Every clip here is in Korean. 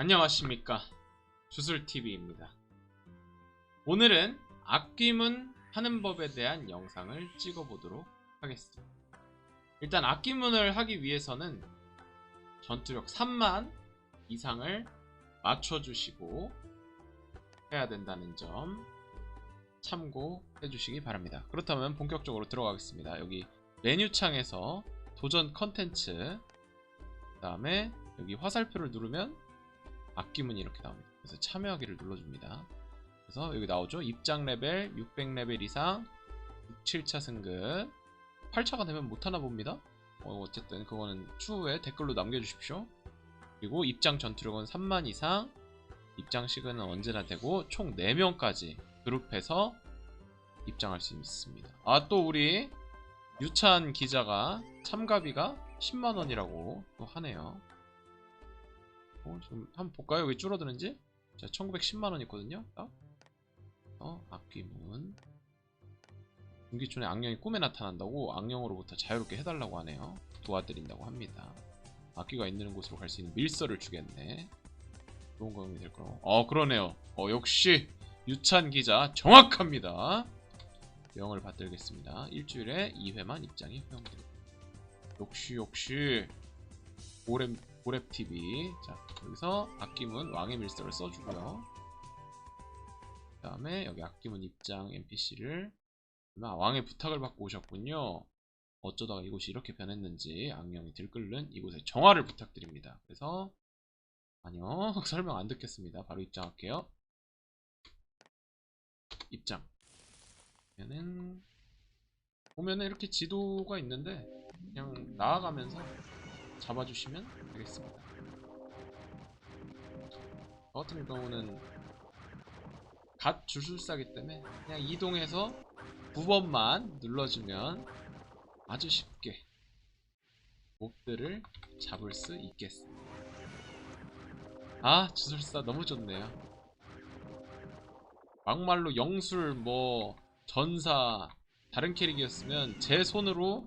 안녕하십니까. 주술TV입니다. 오늘은 악귀문 하는 법에 대한 영상을 찍어보도록 하겠습니다. 일단 악귀문을 하기 위해서는 전투력 3만 이상을 맞춰주시고 해야 된다는 점 참고해 주시기 바랍니다. 그렇다면 본격적으로 들어가겠습니다. 여기 메뉴창에서 도전 컨텐츠 그 다음에 여기 화살표를 누르면 악기문이 이렇게 나옵니다. 그래서 참여하기를 눌러줍니다. 그래서 여기 나오죠. 입장 레벨 600레벨 이상 6, 7차 승급 8차가 되면 못하나 봅니다. 어, 어쨌든 그거는 추후에 댓글로 남겨주십시오. 그리고 입장 전투력은 3만 이상 입장 시간은 언제나 되고 총 4명까지 그룹해서 입장할 수 있습니다. 아 또 우리 유찬 기자가 참가비가 10만원이라고 또 하네요. 어, 좀 한번 볼까요? 여기 줄어드는지? 자, 1910만원 있거든요. 딱. 어, 악귀문. 분기촌에 악령이 꿈에 나타난다고 악령으로부터 자유롭게 해달라고 하네요. 도와드린다고 합니다. 악귀가 있는 곳으로 갈 수 있는 밀서를 주겠네. 좋은 경험이 될 거라고. 어, 그러네요. 어, 역시 유찬 기자 정확합니다. 명을 받들겠습니다. 일주일에 2회만 입장이 허용됩니다. 역시 역시 오렘 고랩TV 자 여기서 아낌은 왕의 밀서를 써주고요. 그 다음에 여기 아낌은 입장 NPC를 아, 왕의 부탁을 받고 오셨군요. 어쩌다가 이곳이 이렇게 변했는지 악령이 들끓는 이곳의 정화를 부탁드립니다. 그래서 아니요 설명 안 듣겠습니다. 바로 입장할게요. 입장. 보면은 보면은 이렇게 지도가 있는데 그냥 나아가면서 잡아주시면 되겠습니다. 저 같은 경우는 갓 주술사기 때문에 그냥 이동해서 9번만 눌러주면 아주 쉽게 몹들을 잡을 수 있겠습니다. 아 주술사 너무 좋네요. 막말로 영술 뭐 전사 다른 캐릭이었으면 제 손으로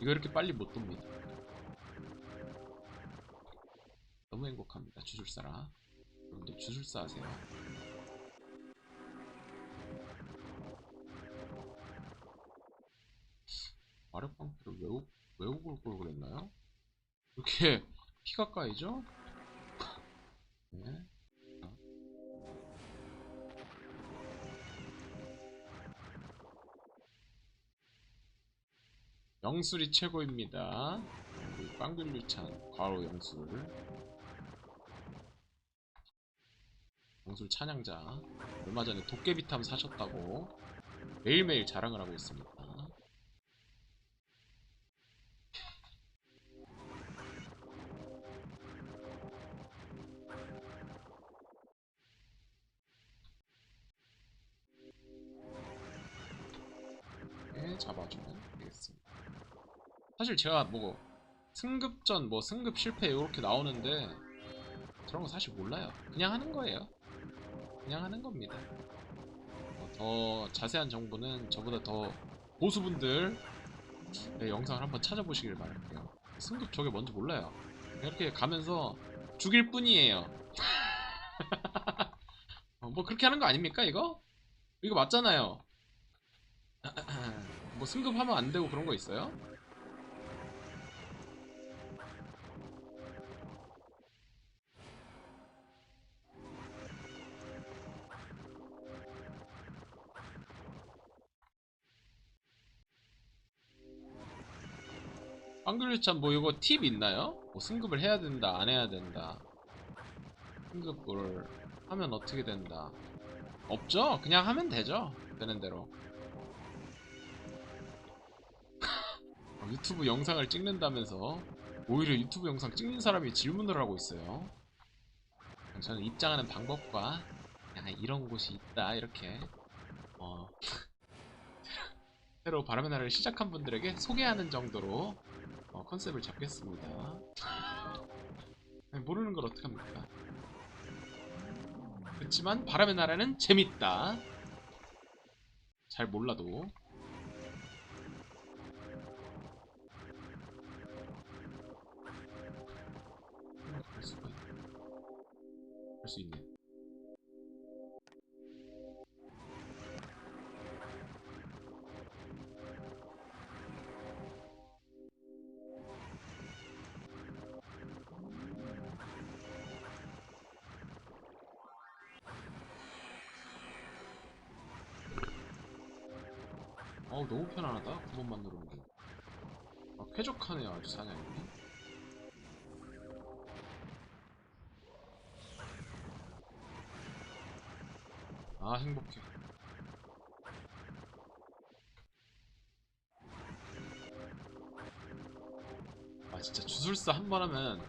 이거 이렇게 빨리 못 돕니다. 행복합니다. 주술사라. 여러분도 주술사 하세요. 마력방패를 외우, 외우고 올걸 그랬나요? 이렇게 피가 까이죠? 네. 영술이 최고입니다. 빵귤류찬 과로 영술. 영술 찬양자. 얼마 전에 도깨비탐 사셨다고 매일매일 자랑을 하고 있습니다. 네, 잡아주면 되겠습니다. 사실 제가 뭐 승급전 뭐 승급 실패 이렇게 나오는데 그런 거 사실 몰라요. 그냥 하는 거예요. 그냥 하는 겁니다. 어, 더 자세한 정보는 저보다 더 고수분들 의 영상을 한번 찾아보시길 바랄게요. 승급 저게 뭔지 몰라요. 이렇게 가면서 죽일 뿐이에요. 어, 뭐 그렇게 하는 거 아닙니까 이거? 이거 맞잖아요. 뭐 승급하면 안 되고 그런 거 있어요? 한글유찬 뭐 이거 팁 있나요? 뭐 승급을 해야 된다 안 해야 된다. 승급을 하면 어떻게 된다? 없죠? 그냥 하면 되죠 되는 대로. 유튜브 영상을 찍는다면서 오히려 유튜브 영상 찍는 사람이 질문을 하고 있어요. 저는 입장하는 방법과 야, 이런 곳이 있다 이렇게. 어, 새로 바람의 나라를 시작한 분들에게 소개하는 정도로 어, 컨셉을 잡겠습니다. 모르는 걸 어떡합니까? 그렇지만 바람의 나라는 재밌다. 잘 몰라도 할수 있는. 어우 너무 편안하다. 9번만 누르면 돼. 아, 쾌적하네요 아주 사냥이. 아 행복해. 아 진짜 주술사 한 번 하면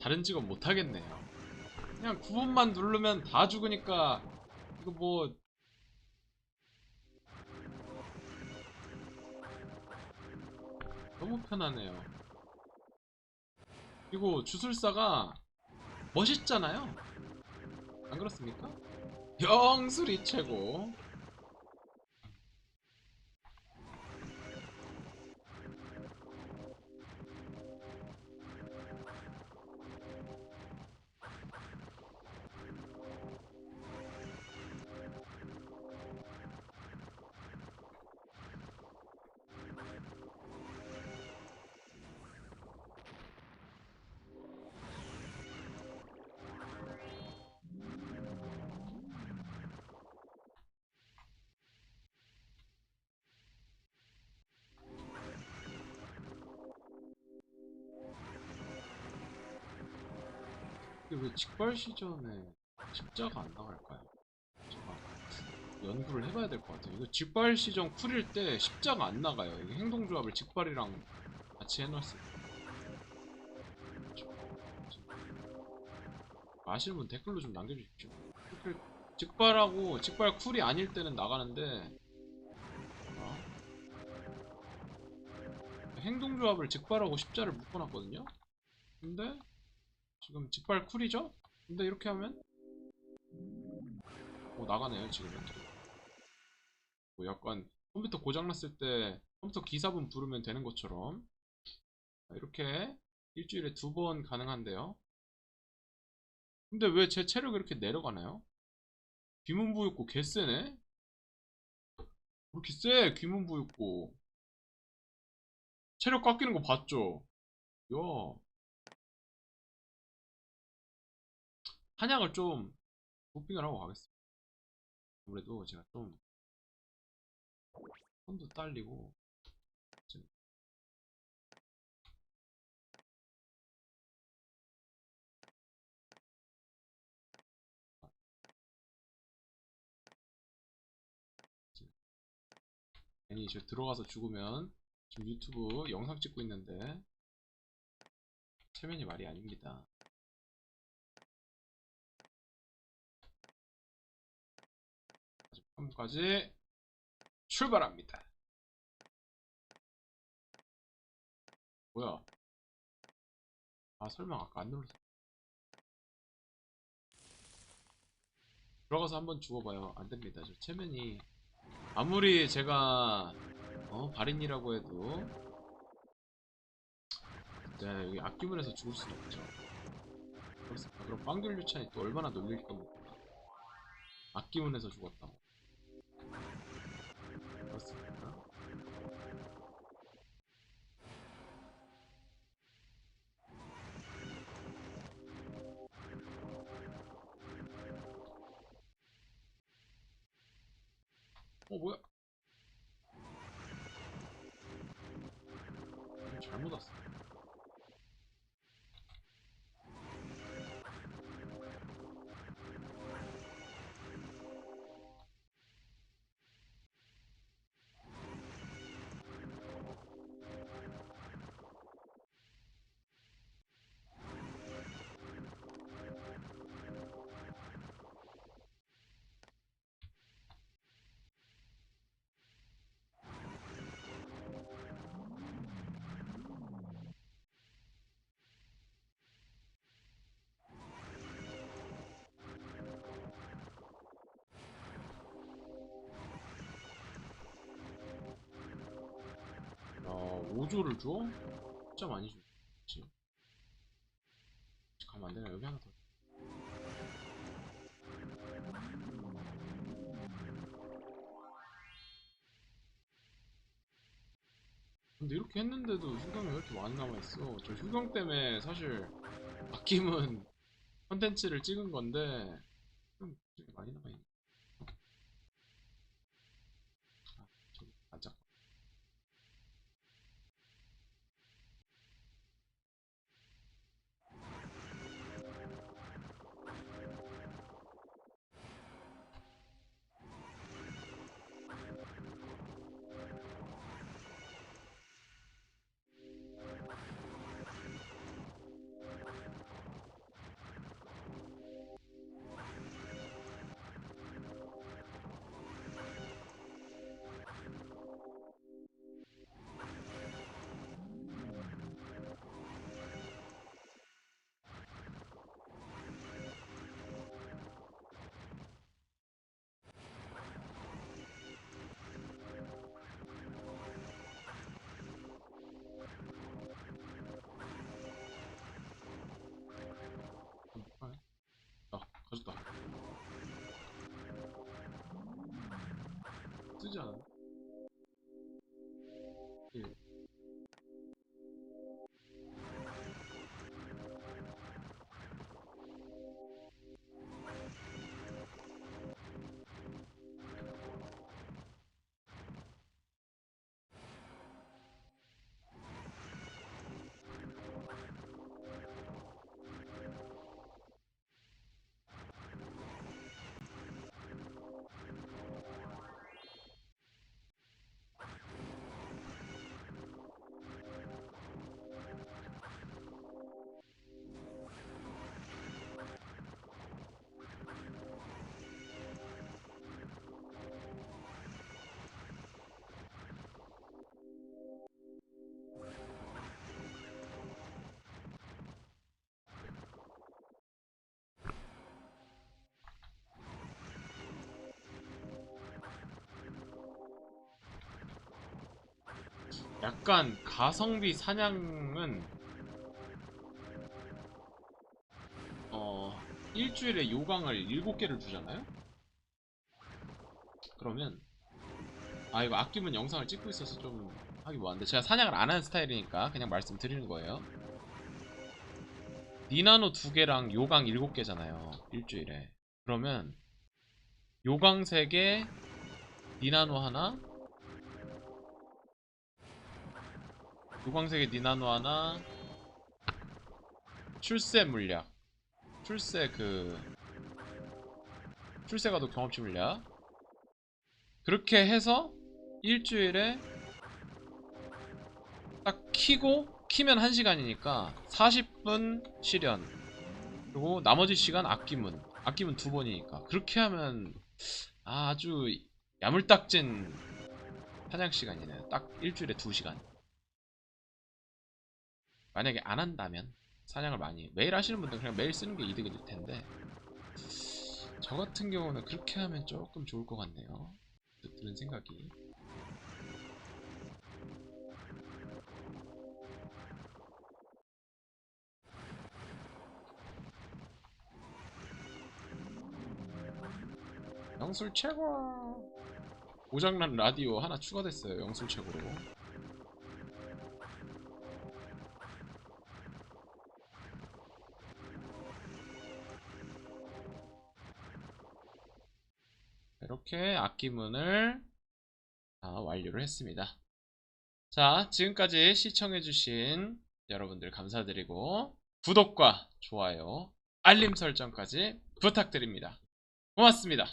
다른 직업 못하겠네요. 그냥 9번만 누르면 다 죽으니까 이거 뭐 너무 편하네요. 그리고 주술사가 멋있잖아요. 안 그렇습니까? 영술이 최고. 이게 왜 직발 시전에 십자가 안 나갈까요? 제가 연구를 해봐야 될 것 같아요. 이거 직발 시전 쿨일 때 십자가 안 나가요. 이게 행동조합을 직발이랑 같이 해놨을 때. 아시는 분 댓글로 좀 남겨주십시오. 이렇게 직발하고 직발 쿨이 아닐 때는 나가는데 아. 행동조합을 직발하고 십자를 묶어놨거든요. 근데 지금 직발 쿨이죠? 근데 이렇게 하면 오 나가네요 지금은 뭐 약간 컴퓨터 고장났을 때 컴퓨터 기사분 부르면 되는 것처럼 이렇게 일주일에 두 번 가능한데요 근데 왜 제 체력이 이렇게 내려가나요? 귀문부였고 개쎄네? 왜 이렇게 쎄 귀문부였고 체력 깎이는 거 봤죠? 야 한약을 좀 도핑을 하고 가겠습니다. 아무래도 제가 좀 손도 딸리고 좀 괜히 저 들어가서 죽으면 지금 유튜브 영상 찍고 있는데 체면이 말이 아닙니다. 3까지 출발합니다. 뭐야? 아 설마 아까 안 눌렀어. 들어가서 한번 죽어봐요. 안 됩니다. 저 체면이 아무리 제가 어, 발인이라고 해도 진짜 여기 악기문에서 죽을 수는 없죠. 그럼 빵귤 유찬이 또 얼마나 놀릴 겁니까? 악기문에서 죽었다. 뭐. 어 뭐야? 좀 잘못 왔어. 5조를 줘? 진짜 많이 주지 가면 안되나? 여기 하나 더 근데 이렇게 했는데도 휴경이 왜 이렇게 많이 남아있어? 저 휴경 때문에 사실 아낌은 컨텐츠를 찍은 건데 좀 많이 남아있어 약간 가성비 사냥은 어 일주일에 요강을 7개를 주잖아요? 그러면 아 이거 아끼면 영상을 찍고 있어서 좀 하기 뭐한데 제가 사냥을 안 하는 스타일이니까 그냥 말씀드리는 거예요 니나노 2개랑 요강 7개잖아요 일주일에 그러면 요강 3개 니나노 하나 요광색의 니나노 하나. 출세 물약 출세 그 출세가도 경험치 물약 그렇게 해서 일주일에 딱 키고 키면 1시간이니까 40분 실현. 그리고 나머지 시간 아끼문 아끼문 두 번이니까. 그렇게 하면 아주 야물딱진 사냥 시간이네. 딱 일주일에 2시간 만약에 안 한다면 사냥을 많이 매일 하시는 분들은 그냥 매일 쓰는 게 이득이 될 텐데 저 같은 경우는 그렇게 하면 조금 좋을 것 같네요. 드는 생각이. 영술 최고! 고장난 라디오 하나 추가됐어요 영술 최고로 이렇게 악기문을 다 완료를 했습니다. 자, 지금까지 시청해주신 여러분들 감사드리고 구독과 좋아요, 알림 설정까지 부탁드립니다. 고맙습니다.